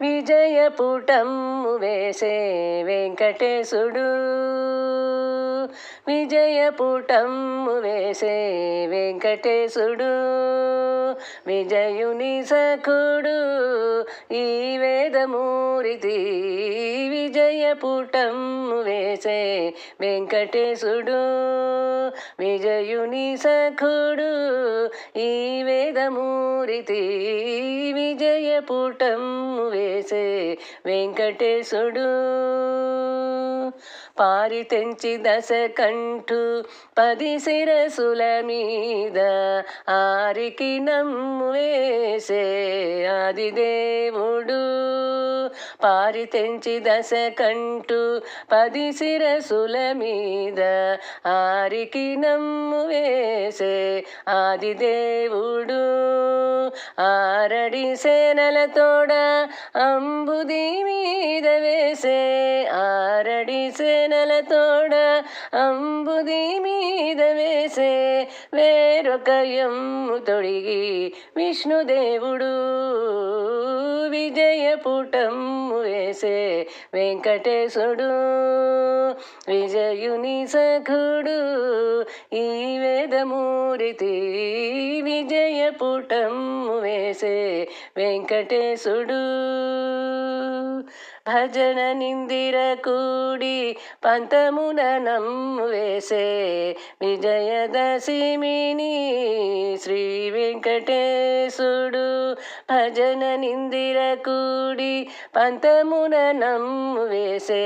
విజయపుటమ్ము వేసే వెంకటేశుడు. విజయపుటమ్ము వేసే వెంకటేశుడు. విజయుని సఖుడు ఈ వేదమూరితి విజయపుటమ్ము వేసే వెంకటేశుడు. విజయుని సఖుడు ఈ వేదమూరితి విజయ విజయపుటమ్ము వేసే వెంకటేశుడు. పారి తెంచి దశ కంఠు పది శిరసుల మీద ఆరికి నమ్ము వేసే ఆదిదేవుడు. పారితెంచి దశ కంటూ పది శిరసుల మీద ఆరికి నమ్ము వేసే ఆదిదేవుడు ఆరడి సేనలతోడ అంబుది మీద వేసే ఆరడి సేనలతోడ అంబుది మీద వేసే వేరొక ఎమ్ము తొడిగి విష్ణుదేవుడు పుటం వేసే వెంకటేశుడు విజయుని సఖుడు ఈ వేదమూరితి విజయ పుటం వేసే వెంకటేశుడు. భజన నిందిర కూడి పంతమున నమ్ము వేసే విజయదశమిని శ్రీ వెంకటేశుడు. భజన నిందిర కూడి పంతమున నమ్ము వేసే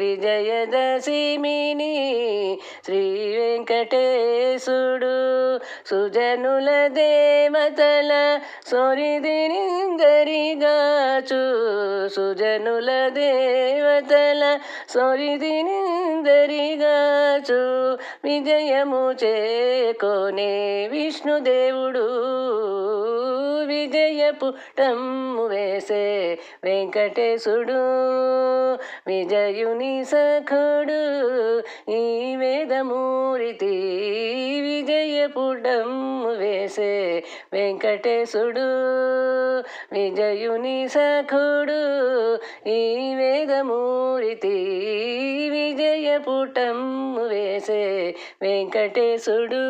విజయదశమిని శ్రీ వెంకటేశుడు సుజనుల దేవతల సొరిదినిందరిగాచు సుజనుల దేవతల సొరిదినిందరిగాచు విజయము చేకోనే విష్ణుదేవుడు విజయపుటమ్ము వేసే వెంకటేశుడు విజయుని సఖుడు ఈ వేదమూరితి విజయపుటమ్ము వేసే వెంకటేశుడు విజయుని సఖుడు ఈ వేదమూరితి విజయపుటమ్ము వేసే వెంకటేశుడు.